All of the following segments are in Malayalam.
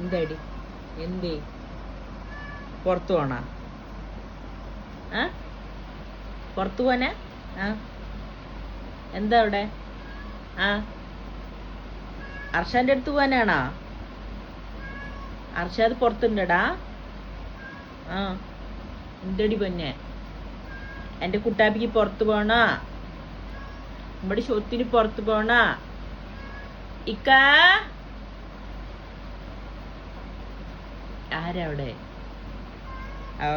എന്താടി? എന്തേ? പുറത്തു പോണ? ആ? പുറത്തു പോനാ ആ? എന്താ അവിടെ? ആ? അർഷാന്റെ അടുത്ത് പോകാനാണോ അർഷാദ് പുറത്തുണ്ടടാ. ആ. എന്തടി പൊന്നെ? എന്റെ കുട്ടാപ്പിക്ക് പുറത്ത് പോണ? നമ്മുടെ ഷൊത്തിന് പുറത്ത് പോണ? ഇക്ക? ആരാ അവിടെ ഓ.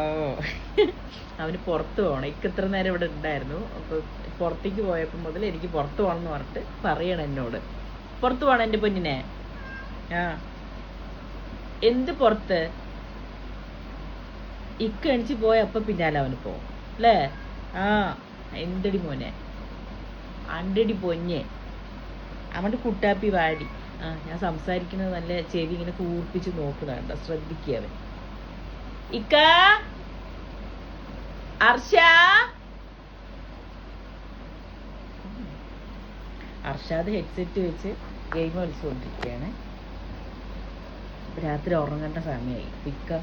അവന് പുറത്ത് പോകണം ഇക്ക ഇത്ര നേരം ഇവിടെ ഉണ്ടായിരുന്നു. അപ്പൊ പുറത്തേക്ക് പോയപ്പോൾ മുതൽ എനിക്ക് പുറത്ത് പോകണം എന്ന് പറഞ്ഞിട്ട് പറയണം എന്നോട്. പുറത്ത് പോകണം എന്റെ പൊന്നിനെ? ആ. എന്ത് പുറത്ത്? ഇക്ക എണിച്ച് പോയ അപ്പൊ പിന്നാലെ അവന് പോവും. അല്ലേ? ആ. എന്തടി മോനെ? അണ്ടടി പൊഞ്ഞെ അവന്റെ കുട്ടാപ്പി വാടി. ആ ഞാൻ സംസാരിക്കുന്നത് നല്ല ചെവി ഇങ്ങനെ കൂർപ്പിച്ച് നോക്കുന്നുണ്ട് ശ്രദ്ധിക്കുക അവൻ ഇക്ക? അർഷ? അർഷാദ് ഹെഡ്സെറ്റ് വെച്ച് ഗെയിം കളിച്ചുകൊണ്ടിരിക്കുകയാണ്. രാത്രി ഉറങ്ങേണ്ട സമയമായി. ഇക്ക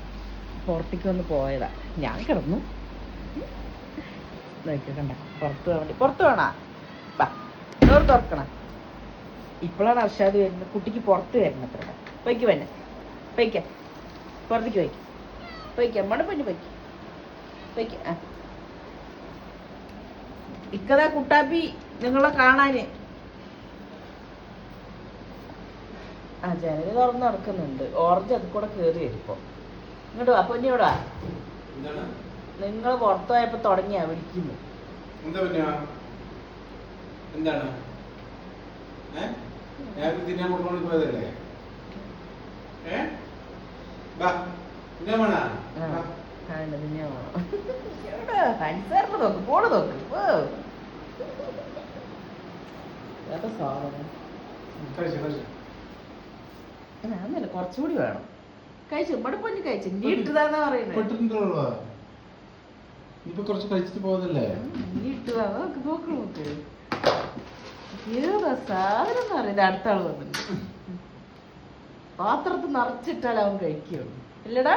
പുറത്തേക്ക് വന്ന് പോയതാ. ഞാൻ കിടന്നു. നോക്കിക്കണ്ട. പുറത്ത് വേണ്ടി പുറത്ത് വേണ വാ ഡോർ തുറക്കണം. ഇപ്പോഴാണ് അർഷാദ് വരുന്നത്. കുട്ടിക്ക് പുറത്ത് വരുന്നത് അത്ര. പൊയ്ക്ക് വന്നെ പൊയ്ക്ക. പുറത്തേക്ക് വയ്ക്കും പൊയ്ക്ക. അമ്മയുടെ പൊന്നു പൊയ്ക്ക. പൊയ്ക്ക. ആ. ഇക്കതാ കുട്ടാപ്പി നിങ്ങളെ കാണാന്. ആ ജനൽ തുറന്ന് നടക്കുന്നുണ്ട്. ഓറഞ്ച് അത് കൂടെ കയറി വരും ഇപ്പൊ. ഇങ്ങോട്ട് വാ. പൊന്നു ഇവിടെ എന്താണ്? നിങ്ങൾ പുറത്തു പോയപ്പോ തുടങ്ങിയാ വിളിക്കുന്നു. എന്താണ്? ഏ? നേരത്തെ തിന്നാൻ കൊടുക്കൊണ്ട് പോയതല്ലേ? ഏ? ബാ തിന്നാൻ വേണ? കുറച്ചുകൂടി വേണം. കഴിച്ചു? ഇവിടെ പൊന്നു കഴിച്ചു? നീ ഇട്ടതാന്നാ പറയുന്നത് ഇപ്പൊ കുറച്ച് കഴിച്ചിട്ട് പോകുന്നല്ലേ നീ ഇട്ടതാ. നോക്ക് നോക്ക് നോക്ക് എന്ന് പറയുന്നത് അടുത്ത ആൾ വന്നിട്ട് പാത്രത്തിൽ നിറച്ചിട്ടാൽ അവൻ കഴിക്കുള്ളൂ. ഇല്ലടാ.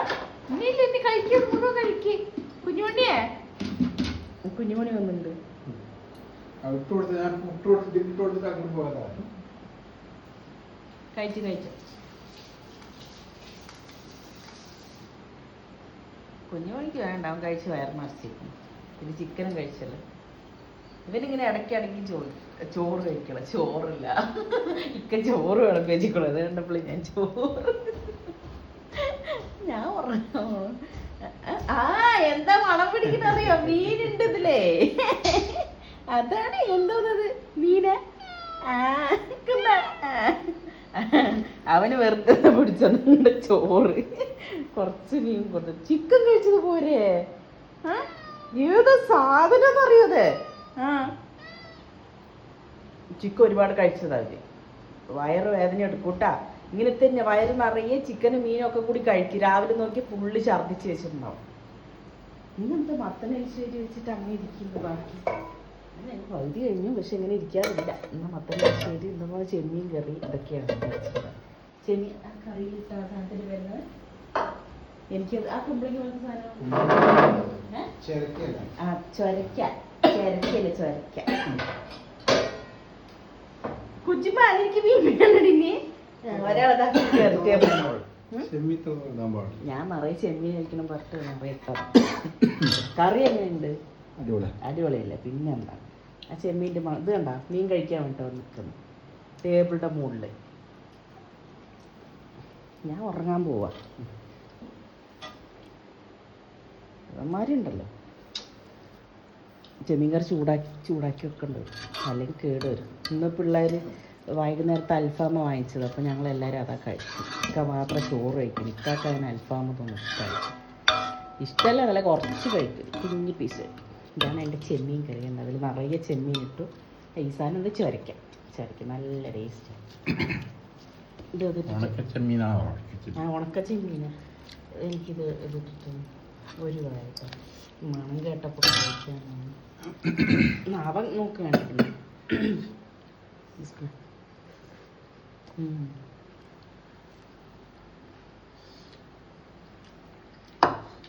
നീ ഇല്ല ഇനി കഴിക്കുക മുഴുവൻ കഴിക്ക്. കുഞ്ഞുമണിയേ കുഞ്ഞുമണി വന്നിട്ടുണ്ട്. കഴിച്ചു കഴിച്ചു. കുഞ്ഞുമണിക്ക് വേണ്ട അവൻ കഴിച്ച് വയർ മറിച്ചിരിക്കും പിന്നെ ചിക്കനും കഴിച്ചല്ലോ. ഇവനിങ്ങനെ ഇടയ്ക്ക് ഇടയ്ക്ക് ചോറ് ചോറ് കഴിക്കണം. ചോറില്ല. ഇക്ക ചോറ് വെച്ചിക്കോളൂ അത് കണ്ടപ്പോൾ ഞാൻ ചോറ്. ഞാൻ പറഞ്ഞു ആ എന്താ മണം പിടിക്കുന്ന അറിയോ? മീനുണ്ട് ഇതിലേ. അതാണ് എന്തോന്നത്? മീന. അവന് വെറുതെ പിടിച്ചോണ്ട് ചോറ്. കുറച്ച് മീൻ കൊടുത്തു ചിക്കൻ കഴിച്ചത് പോരെ? ഏത് സാധനം അറിയത് ആ. ചിക്കൻ ഒരുപാട് കഴിച്ചതാണ് അവർ. വയറ് വേദന എടുക്കൂട്ടാ ഇങ്ങനെ തന്നെ വയറ് നിറയെ ചിക്കനും മീനും ഒക്കെ കൂടി കഴിക്കും. രാവിലെ നോക്കി ഫുള്ള് ഛർദ്ദിച്ച് വെച്ചിട്ടുണ്ടാവും. ഇന്നെന്താ മത്തനരിശ്ശേരി വെച്ചിട്ട് അങ്ങനെ ഇരിക്കുന്നു ബാക്കി? എനിക്ക് പകുതി കഴിഞ്ഞു പക്ഷെ ഇങ്ങനെ ഇരിക്കാറില്ല. ഇന്ന് മത്തനരിശ്ശേരി ഇന്നുപോലെ ചെമ്മീൻ കറി ഇതൊക്കെയാണ് ചെമ്മീൻ ആ കറി സാധനത്തിന് വരുന്നത്? എനിക്ക് ആ കുമ്പളിക്ക് പോലത്തെ സാധനം ആ ചൊരക്ക. ചൊരക്കല്ല ചൊരക്ക. ഒരാളതാ ഇടാൻ ഞാൻ നിറയെ ചെമ്മീൻ കഴിക്കണം നിറയെ കറി എങ്ങനെയുണ്ട്? അടിപൊളി അടിപൊളിയല്ലേ? പിന്നെന്താ? ആ ചെമ്മീന്റെ ഇത് കണ്ട? മീൻ കഴിക്കാൻ വേണ്ടിട്ട് നിൽക്കുന്നു. ടേബിളിന്റെ മുകളിൽ ഞാൻ ഉറങ്ങാൻ പോവാ. അവന്മാരുണ്ടല്ലോ ചെമ്മീൻ കറി ചൂടാക്കി ചൂടാക്കി വെക്കേണ്ടി വരും. അല്ലെങ്കിൽ കേട് വരും. ഇന്ന് പിള്ളേർ വൈകുന്നേരത്തെ അൽഫാമ വാങ്ങിച്ചത്. അപ്പോൾ ഞങ്ങൾ എല്ലാവരും അതാ കഴിച്ചു. ഇക്ക മാത്രം ചോറ് കഴിക്കും ഇക്കാക്ക് അതിന് അൽഫാമ തോന്നും ഇഷ്ടമായി ഇഷ്ടമല്ല നല്ല കുറച്ച് കഴിക്കും. കുഞ്ഞു പീസ് ഇതാണ് എന്റെ ചെമ്മീൻ കറി. എന്ന് അതിൽ നിറയെ ചെമ്മീൻ ഇട്ടു. ഈ സാധനം ഇത് ചൊരയ്ക്കാം. ചൊരയ്ക്കാം നല്ല ടേസ്റ്റ് ഇത് ഇത് ആ ഉണക്ക ചെമ്മീനാണ് എനിക്കിത് ഇതിട്ടിട്ട് ഒരു വാഴ മണം കേട്ടപ്പോൾ കഴിക്കാനാണ്. അവൻ നോക്ക് വേണ്ടില്ല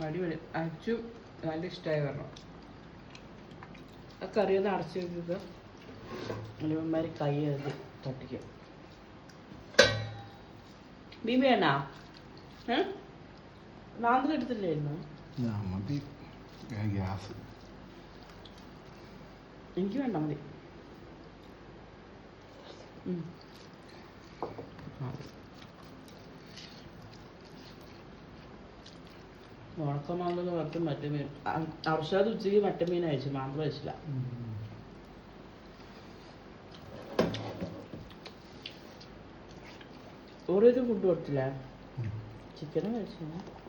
അടിപൊളി. അച്ചു നല്ല ഇഷ്ടമായി പറഞ്ഞു. ആ കറി ഒന്ന് അടച്ചു വെക്കുക അലുവന്മാർ കൈ എഴുതി തട്ടിക്കും. വേണ? ഏ? നാന്തിലെടുത്തില്ലായിരുന്നു ഗ്യാസ് എനിക്ക് വേണ്ട മതി. ഉം. ആ. ഉണക്കമാന്തൽ വറുത്ത് മറ്റേ മീൻ. അർഷാദ് ഉച്ചയ്ക്ക് മറ്റുമീൻ അയച്ചു മാങ്ങ അയച്ചില്ല ഓരോ ഫുഡ് കൊടുത്തില്ല? ചിക്കനും കഴിച്ചു.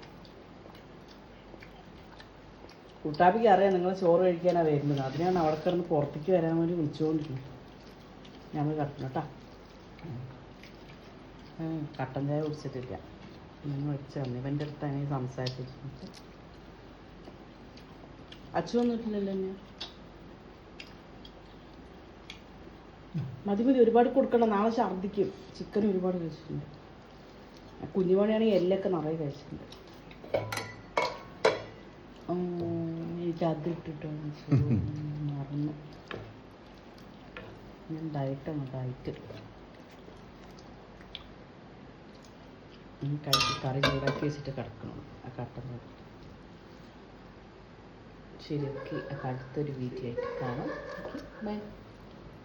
കുട്ടാപ്പിക്ക് അറിയാം നിങ്ങൾ ചോറ് കഴിക്കാനാണ് വരുന്നത്. അതിനാണ് അവിടെ കിടന്ന് പുറത്തേക്ക് വരാൻ വേണ്ടി വിളിച്ചുകൊണ്ടിരുന്നത്. ഞങ്ങൾ കട്ടണം കേട്ടാ. കട്ടൻ ചായ കുടിച്ചിട്ടില്ല. നിങ്ങൾ വെച്ച് തന്നെ ഇവന്റെ അടുത്താണ് ഈ സംസാരിച്ചിട്ട് അച്ഛൻ വന്നിട്ടില്ലല്ലോ എന്നെ മതി മതി ഒരുപാട് കൊടുക്കണം നാളെ ഛർദ്ദിക്കും ചിക്കൻ ഒരുപാട് കഴിച്ചിട്ടുണ്ട്. കുഞ്ഞുമണിയാണെങ്കിൽ എല്ലൊക്കെ നിറയെ കഴിച്ചിട്ടുണ്ട്. ഇത് ഇട്ടിട്ടോ മറന്നു. ഞാൻ ഡയറ്റാണ് ഡയറ്റ് കഴിച്ച് കറി ചൂടാക്കി വെച്ചിട്ട് കിടക്കണം. ആ കട്ടൻ. ശരി ഓക്കെ. അപ്പം അടുത്തൊരു വീഡിയോ ആയിട്ട് കാണാം. ബൈ.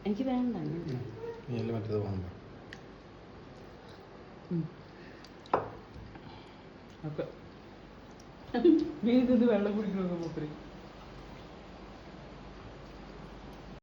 എനിക്ക് വേണ്ട മറ്റേത് വേണ്ട ഓക്കെ. തിന്ന് വെള്ളം കുടിക്കണമെന്ന് മൂപ്പര്?